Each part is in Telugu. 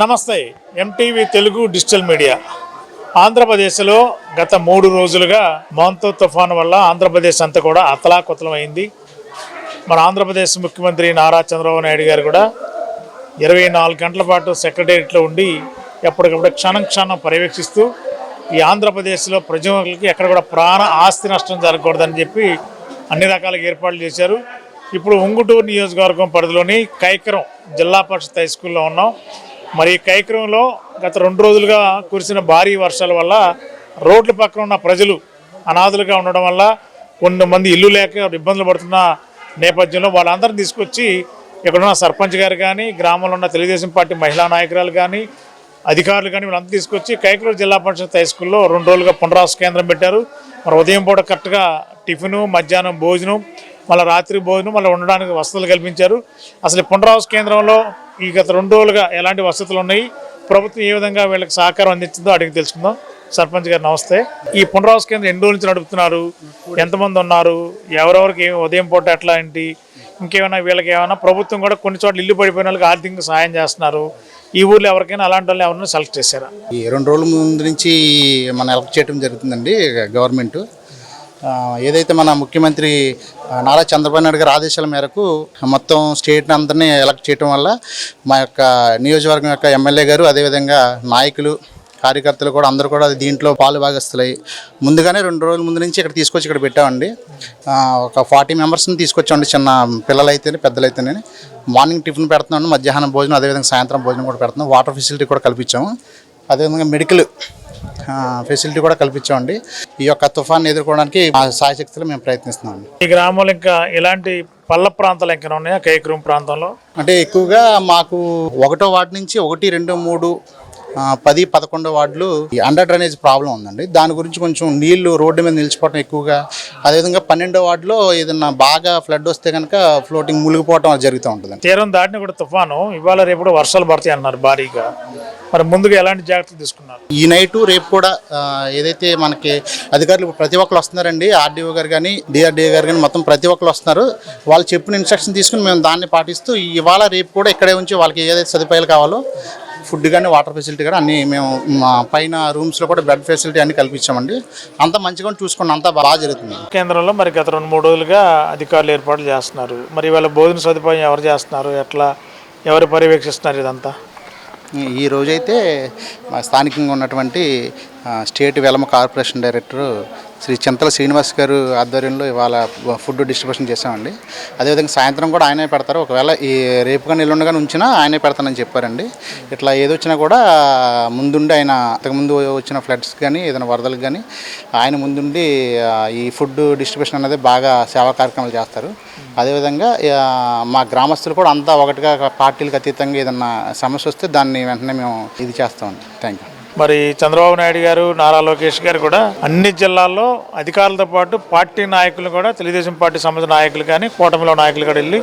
నమస్తే ఎంటీవీ తెలుగు డిజిటల్ మీడియా. ఆంధ్రప్రదేశ్లో గత మూడు రోజులుగా మాన్తో తుఫాను వల్ల ఆంధ్రప్రదేశ్ అంతా కూడా అతలాకుతలం అయింది మన ఆంధ్రప్రదేశ్ ముఖ్యమంత్రి నారా చంద్రబాబు నాయుడు గారు కూడా ఇరవై నాలుగు గంటల పాటు సెక్రటేరియట్లో ఉండి ఎప్పటికప్పుడు క్షణం క్షణం పర్యవేక్షిస్తూ ఈ ఆంధ్రప్రదేశ్లో ప్రజలకి ఎక్కడ కూడా ప్రాణ ఆస్తి నష్టం జరగకూడదని చెప్పి అన్ని రకాల ఏర్పాట్లు చేశారు. ఇప్పుడు ఉంగుటూరు నియోజకవర్గం పరిధిలోని కైకరం జిల్లా పరిషత్ హై స్కూల్లో ఉన్నాం. మరి ఈ గత రెండు రోజులుగా కురిసిన భారీ వర్షాల వల్ల రోడ్ల పక్కన ఉన్న ప్రజలు అనాథులుగా ఉండడం వల్ల కొంతమంది ఇల్లు లేక ఇబ్బందులు పడుతున్న నేపథ్యంలో వాళ్ళందరిని తీసుకొచ్చి ఇక్కడున్న సర్పంచ్ గారు కానీ గ్రామంలో ఉన్న తెలుగుదేశం పార్టీ మహిళా నాయకురాలు కానీ అధికారులు కానీ వీళ్ళంతా తీసుకొచ్చి కైకలూరు జిల్లా పరిషత్ హై స్కూల్లో రెండు రోజులుగా పునరావాస కేంద్రం పెట్టారు. మరి ఉదయం పూట కరెక్ట్గా టిఫిను మధ్యాహ్నం భోజనం మళ్ళీ రాత్రి భోజనం మళ్ళీ ఉండడానికి వసతులు కల్పించారు. అసలు పునరావాస కేంద్రంలో ఈ గత రెండు రోజులుగా ఎలాంటి వసతులు ఉన్నాయి? ప్రభుత్వం ఏ విధంగా వీళ్ళకి సహకారం అందించిందో అడిగి తెలుసుకుందాం. సర్పంచ్ గారు నమస్తే. ఈ పునరావాస కేంద్రం ఎన్ని రోజుల నుంచి నడుపుతున్నారు? ఎంతమంది ఉన్నారు? ఎవరెవరికి ఏమి ఉదయం పూట ఎట్లా ఏంటి? ఇంకేమైనా వీళ్ళకి ఏమైనా ప్రభుత్వం కూడా కొన్ని చోట్ల ఇల్లు పడిపోయిన వాళ్ళకి ఆర్థికంగా సహాయం చేస్తున్నారు. ఈ ఊర్లో ఎవరికైనా అలాంటి వాళ్ళు ఎవరైనా సెలెక్ట్ చేశారా? ఈ రెండు రోజుల ముందు నుంచి మనం ఎలక్ట్ చేయడం జరుగుతుందండి గవర్నమెంట్. ఏదైతే మన ముఖ్యమంత్రి నారా చంద్రబాబు నాయుడు గారి ఆదేశాల మేరకు మొత్తం స్టేట్ అందరినీ ఎలక్ట్ చేయడం వల్ల మా యొక్క నియోజకవర్గం యొక్క ఎమ్మెల్యే గారు అదేవిధంగా నాయకులు కార్యకర్తలు కూడా అందరూ కూడా దీంట్లో పాలు భాగస్తులై ముందుగానే రెండు రోజుల ముందు నుంచి ఇక్కడ తీసుకొచ్చి ఇక్కడ పెట్టామండి. ఒక ఫార్టీ మెంబర్స్ని తీసుకొచ్చామండి చిన్న పిల్లలైతేనే పెద్దలైతేనే మార్నింగ్ టిఫిన్ పెడుతున్నాం మధ్యాహ్నం భోజనం అదేవిధంగా సాయంత్రం భోజనం కూడా పెడుతున్నాం వాటర్ ఫెసిలిటీ కూడా కల్పించాము. అదేవిధంగా మెడికల్ ఫెసిలిటీ కూడా కల్పించామండి. ఈ యొక్క తుఫాన్ని ఎదుర్కోవడానికి మా సాయశక్తులు మేము ప్రయత్నిస్తున్నాం ఈ గ్రామంలో ఇంకా ఇలాంటి పల్ల ప్రాంతాలు ఇంకా ఉన్నాయా? కైకరూం ప్రాంతంలో? అంటే ఎక్కువగా మాకు ఒకటో వార్డు నుంచి ఒకటి రెండు మూడు పది పదకొండో వార్డులు ఈ అండర్ డ్రైనేజ్ ప్రాబ్లం ఉందండి. దాని గురించి కొంచెం నీళ్ళు రోడ్డు మీద నిలిచిపోవడం ఎక్కువగా అదేవిధంగా పన్నెండో వార్డులో ఏదన్నా బాగా ఫ్లడ్ వస్తే కనుక ఫ్లోటింగ్ మునిగిపోవడం జరుగుతూ ఉంటుందండి. తీరం దాటిన కూడా తుఫాను. ఇవాళ రేపు కూడా వర్షాలు పడతాయి అన్నారు భారీగా. మరి ముందుగా ఎలాంటి జాగ్రత్తలు తీసుకున్నారు? ఈ నైటు రేపు కూడా ఏదైతే మనకి అధికారులు ప్రతి ఒక్కరు వస్తున్నారండి ఆర్డీఓ గారు కానీ డిఆర్డీఓ గారు కానీ మొత్తం ప్రతి ఒక్కరు వస్తున్నారు. వాళ్ళు చెప్పిన ఇన్స్ట్రక్షన్ తీసుకుని మేము దాన్ని పాటిస్తూ ఇవాళ రేపు కూడా ఇక్కడే ఉంచి వాళ్ళకి ఏదైతే సదుపాయాలు కావాలో ఫుడ్ కానీ వాటర్ ఫెసిలిటీ కానీ అన్నీ మేము మా పైన రూమ్స్లో కూడా బెడ్ ఫెసిలిటీ అన్ని కల్పించామండి. అంత మంచిగా చూసుకోండి అంతా బాగా జరుగుతుంది. కేంద్రంలో మరి గత రెండు మూడు రోజులుగా అధికారులు ఏర్పాట్లు చేస్తున్నారు. మరి ఇవాళ భోజన సదుపాయం ఎవరు చేస్తున్నారు? ఎట్లా ఎవరు పర్యవేక్షిస్తున్నారు ఇదంతా? ఈ- రోజైతే మా స్థానికంగా ఉన్నటువంటి state Velama corporation director Shri Chintala Srinivas గారు ఆధ్వర్యంలో ఇవాళ ఫుడ్ డిస్ట్రిబ్యూషన్ చేశామండి. అదేవిధంగా సాయంత్రం కూడా ఆయనే పెడతారు. ఒకవేళ ఈ రేపు కానీ ఎల్లుండి కానీ ఉంచినా ఆయనే పెడతానని చెప్పారండి. ఇట్లా ఏదొచ్చినా కూడా ముందుండి ఆయన అంతకుముందు వచ్చిన ఫ్లడ్స్ కానీ ఏదైనా వరదలకు కానీ ఆయన ముందుండి ఈ ఫుడ్ డిస్ట్రిబ్యూషన్ అనేది బాగా సేవా కార్యక్రమాలు చేస్తారు. అదేవిధంగా మా గ్రామస్తులు కూడా అంతా ఒకటిగా పార్టీలకు అతీతంగా ఏదన్నా సమస్య వస్తే దాన్ని వెంటనే మేము ఇది చేస్తామండి. థ్యాంక్ యూ మరి చంద్రబాబు నాయుడు గారు నారా లోకేష్ గారు కూడా అన్ని జిల్లాల్లో అధికారులతో పాటు పార్టీ నాయకులు కూడా తెలుగుదేశం పార్టీ సంబంధించిన నాయకులు కానీ కూటమిలో నాయకులు కూడా వెళ్ళి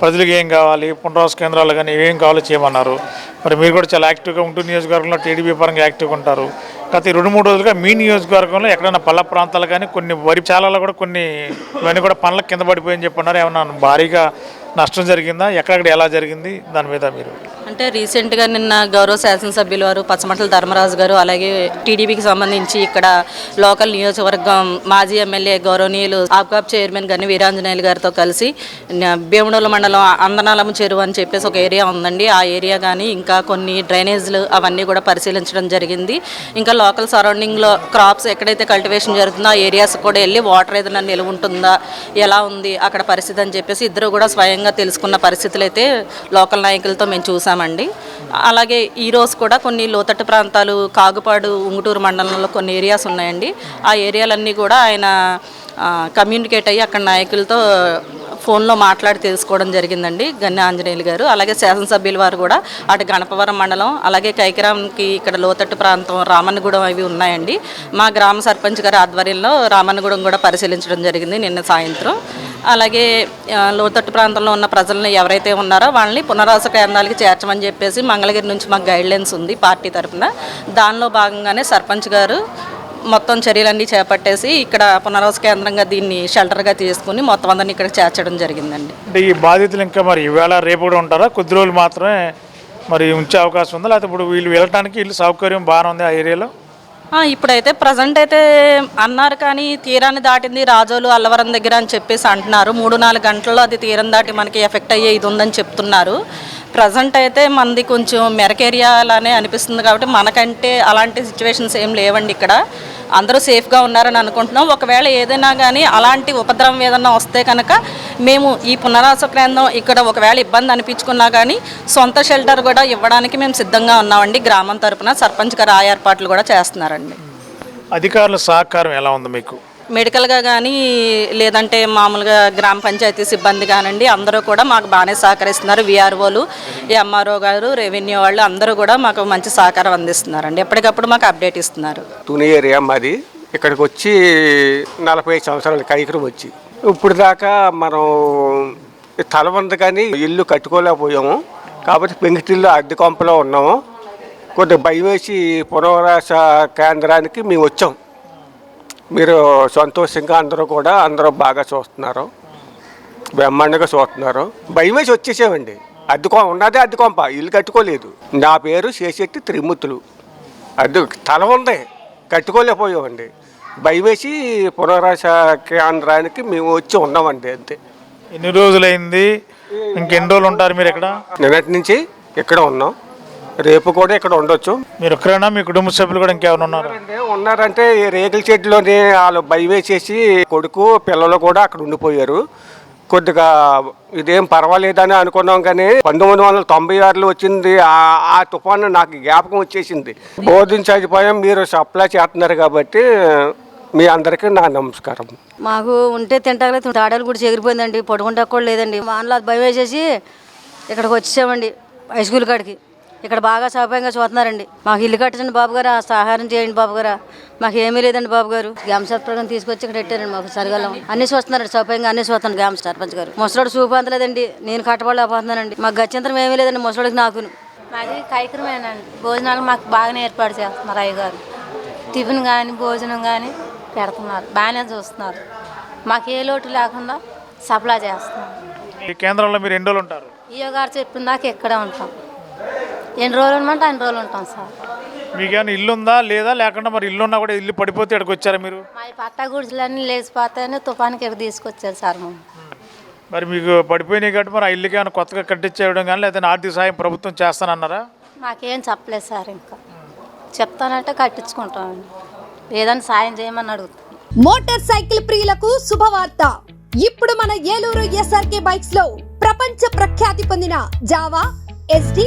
ప్రజలకు ఏం కావాలి పునరావాస కేంద్రాలు కానీ ఏం కావాలో చేయమన్నారు. మరి మీరు కూడా చాలా యాక్టివ్గా ఉంటూ నియోజకవర్గంలో టీడీపీ పరంగా యాక్టివ్గా ఉంటారు. గత రెండు మూడు రోజులుగా మీ నియోజకవర్గంలో ఎక్కడైనా పల్ల ప్రాంతాలు కానీ కొన్ని వరి చాలాలో కూడా కొన్ని ఇవన్నీ కూడా పనులకు కింద పడిపోయని చెప్పన్నారు. ఏమన్నా భారీగా నష్టం జరిగిందా? ఎక్కడెక్కడ ఎలా జరిగింది? దాని మీద మీరు అంటే రీసెంట్గా నిన్న గౌరవ శాసనసభ్యులు వారు పచ్చమటల ధర్మరాజు గారు అలాగే టీడీపీకి సంబంధించి ఇక్కడ లోకల్ నియోజకవర్గం మాజీ ఎమ్మెల్యే గౌరవనీయులు ఆప్కాప్ చైర్మన్ గని వీరాంజనేయులు గారితో కలిసి భీమడోల మండలం అందనాలము చెరువు అని చెప్పేసి ఒక ఏరియా ఉందండి. ఆ ఏరియా కానీ ఇంకా కొన్ని డ్రైనేజ్లు అవన్నీ కూడా పరిశీలించడం జరిగింది. ఇంకా లోకల్ సరౌండింగ్లో క్రాప్స్ ఎక్కడైతే కల్టివేషన్ జరుగుతుందో ఆ ఏరియాస్ కూడా వెళ్ళి వాటర్ ఏదైనా నిలువ ఉంటుందా ఎలా ఉంది అక్కడ పరిస్థితి అని చెప్పేసి ఇద్దరు కూడా స్వయంగా తెలుసుకున్న పరిస్థితులు అయితే లోకల్ నాయకులతో మేము అండి. అలాగే ఈ రోజు కూడా కొన్ని లోతట్టు ప్రాంతాలు కాగుపాడు ఉంగుటూరు మండలంలో కొన్ని ఏరియాస్ ఉన్నాయండి. ఆ ఏరియాలన్నీ కూడా ఆయన కమ్యూనికేట్ అయ్యి అక్కడ నాయకులతో ఫోన్లో మాట్లాడి తెలుసుకోవడం జరిగిందండి గన్ని ఆంజనేయులు గారు. అలాగే శాసనసభ్యుల వారు కూడా అటు గణపవరం మండలం అలాగే కైకరాంకి ఇక్కడ లోతట్టు ప్రాంతం రామన్నగూడెం అవి ఉన్నాయండి. మా గ్రామ సర్పంచ్ గారి ఆధ్వర్యంలో రామన్నగూడెం కూడా పరిశీలించడం జరిగింది నిన్న సాయంత్రం. అలాగే లోతట్టు ప్రాంతంలో ఉన్న ప్రజలను ఎవరైతే ఉన్నారో వాళ్ళని పునరావాస కేంద్రాలకి చేర్చమని చెప్పేసి మంగళగిరి నుంచి మాకు గైడ్లైన్స్ ఉంది పార్టీ తరఫున దానిలో భాగంగానే సర్పంచ్ గారు మొత్తం చర్యలన్నీ చేపట్టేసి ఇక్కడ పునరావాస కేంద్రంగా దీన్ని షెల్టర్గా తీసుకుని మొత్తం అందరినీ ఇక్కడ చేర్చడం జరిగిందండి. అంటే ఈ బాధితులు ఇంకా మరి ఈవేళ రేపు కూడా ఉంటారా? కొద్ది రోజులు మాత్రమే మరి ఉంచే అవకాశం ఉందా? లేకపోతే ఇప్పుడు వీళ్ళు వెళ్ళటానికి వీళ్ళు సౌకర్యం బాగానే ఉంది ఆ ఏరియాలో? ఇప్పుడైతే ప్రజెంట్ అయితే అన్నారు కానీ తీరాన్ని దాటింది రాజోలు అల్లవరం దగ్గర అని చెప్పేసి అంటున్నారు. మూడు నాలుగు గంటల్లో అది తీరం దాటి మనకి ఎఫెక్ట్ అయ్యే ఇది ఉందని చెప్తున్నారు. ప్రజెంట్ అయితే మనది కొంచెం మెరక్ అనిపిస్తుంది కాబట్టి మనకంటే అలాంటి సిచ్యువేషన్స్ ఏం లేవండి ఇక్కడ. అందరూ సేఫ్గా ఉన్నారని అనుకుంటున్నాం. ఒకవేళ ఏదైనా కానీ అలాంటి ఉపద్రవం ఏదైనా వస్తే కనుక మేము ఈ పునరాస కేంద్రం ఇక్కడ ఒకవేళ ఇబ్బంది అనిపించుకున్నా కానీ సొంత షెల్టర్ కూడా ఇవ్వడానికి మేము సిద్ధంగా ఉన్నామండి. గ్రామం తరపున సర్పంచ్ గారు ఆ ఏర్పాట్లు కూడా చేస్తున్నారండి. అధికారుల సహకారం ఎలా ఉంది మీకు? మెడికల్గా కానీ లేదంటే మామూలుగా గ్రామ పంచాయతీ సిబ్బంది కానివ్వండి అందరూ కూడా మాకు బాగానే సహకరిస్తున్నారు. విఆర్ఓలు ఎంఆర్ఓ గారు రెవెన్యూ వాళ్ళు అందరూ కూడా మాకు మంచి సహకారం అందిస్తున్నారండి. ఎప్పటికప్పుడు మాకు అప్డేట్ ఇస్తున్నారు. తుని ఏరియా మాది. ఇక్కడికి వచ్చి నలభై సంవత్సరాల కైకరం వచ్చి. ఇప్పుడు దాకా మనం తల ఉంది కానీ ఇల్లు కట్టుకోలేకపోయాము. కాబట్టి పెంకిటిల్లు అద్దె కొంపలో ఉన్నాము. కొద్దిగా భయం వేసి కేంద్రానికి మేము వచ్చాం. మీరు సంతోషంగా అందరూ కూడా అందరూ బాగా చూస్తున్నారు. బ్రహ్మాండంగా చూస్తున్నారు. భయం వేసి వచ్చేసామండి. అద్దె కొ ఉన్నదే అద్దె కొంప. ఇల్లు కట్టుకోలేదు. నా పేరు శేషెట్టి త్రిమూర్తులు. అద్దె తల ఉంది. కట్టుకోలేకపోయామండి. భయం వేసి పునరావాస కేంద్రానికి మేము వచ్చి ఉన్నామండి అంతే. ఎన్ని రోజులైంది? ఇంకెన్ని రోజులు ఉంటారు మీరు ఇక్కడ? నిన్నటి నుంచి ఇక్కడ ఉన్నాం. రేపు కూడా ఇక్కడ ఉండొచ్చు. మీరు ఒక్కరైనా? మీ కుటుంబ సభ్యులు కూడా ఇంకెవరు ఉన్నారు? ఉన్నారంటే ఉన్నారంటే ఈ రేకుల షెడ్లోనే వాళ్ళు భయం వేసేసి కొడుకు పిల్లలు కూడా అక్కడ ఉండిపోయారు. కొద్దిగా ఇదేం పర్వాలేదని అనుకున్నాం కానీ పంతొమ్మిది వందల తొంభై ఆరులో వచ్చింది. ఆ- తుఫాను నాకు జ్ఞాపకం వచ్చేసింది. బోధించకపోయాం మీరు సప్లై చేస్తున్నారు కాబట్టి మీ అందరికీ నా నమస్కారం. మాకు ఉంటే తింటాకలేదు తాడాలు కూడా చెగిరిపోయిందండి పడుకుంటా కూడా లేదండి. వానలో అది భయం వేసేసి ఇక్కడికి వచ్చేసామండి హై స్కూల్ కాడికి. ఇక్కడ బాగా సౌకర్యంగా చూస్తున్నారండి. మాకు ఇల్లు కట్టండి బాబు గారు ఆ సహాయం చేయండి బాబు గారు. మాకు ఏమీ లేదండి బాబు గారు. గ్రామ సర్పంచ్ తీసుకొచ్చి ఇక్కడ పెట్టారండి మాకు సరిగలం అన్ని చూస్తున్నారండి సౌకర్యంగా అన్ని చూస్తాను గ్రామ సర్పంచ్ గారు. ముసలోడు చూపు అందలేదండి. నేను కట్టబడలేకపోతున్నానండి మాకు గత్యంతరం ఏమీ లేదండి ముసలోడికి నాకు మాది కైకరమేనండి. భోజనాలు మాకు బాగానే ఏర్పాటు చేస్తున్నారు అయ్యగారు టిఫిన్ కానీ భోజనం కానీ పెడుతున్నారు. బాగానే చూస్తున్నారు. మాకు ఏ లోటు లేకుండా సప్లై చేస్తున్నారు. ఈ కేంద్రంలో మీరు ఎన్ని రోజులు ఉంటారు? ఈయో గారు చెప్పిన దాకా ఇక్కడే ఉంటాం. ఎన్ని రోజులు ఉండమంటే అన్ని రోజులు ఉంటాం సార్. మీకేమైనా ఇల్లు ఉందా లేదా? లేకుండా మరి ఇల్లు ఉన్నా కూడా ఇల్లు పడిపోతే ఇక్కడికి వచ్చారా మీరు? మా ఈ పట్టా గుడిసెలన్నీ లేచిపోతాయని తుఫానికి ఇక్కడ తీసుకొచ్చారు సార్ మేము మరి మీకు పడిపోయినాయి కాబట్టి మరి ఆ ఇల్లుకి ఏమైనా కొత్తగా కట్టించేయడం కానీ లేదా ఆర్థిక సాయం ప్రభుత్వం చేస్తానన్నారా? మాకేం చెప్పలేదు సార్ ఇంకా. చెప్తానంటే కట్టించుకుంటామండి. ఏదైనా సాయం చేయమని అడుగుతాం. మోటార్ సైకిల్ ప్రియులకు శుభవార్త. ఇప్పుడు మన ఏలూరు ఎస్ఆర్కే బైక్స్లో ప్రపంచ ప్రఖ్యాతి పొందిన Jawa Yezdi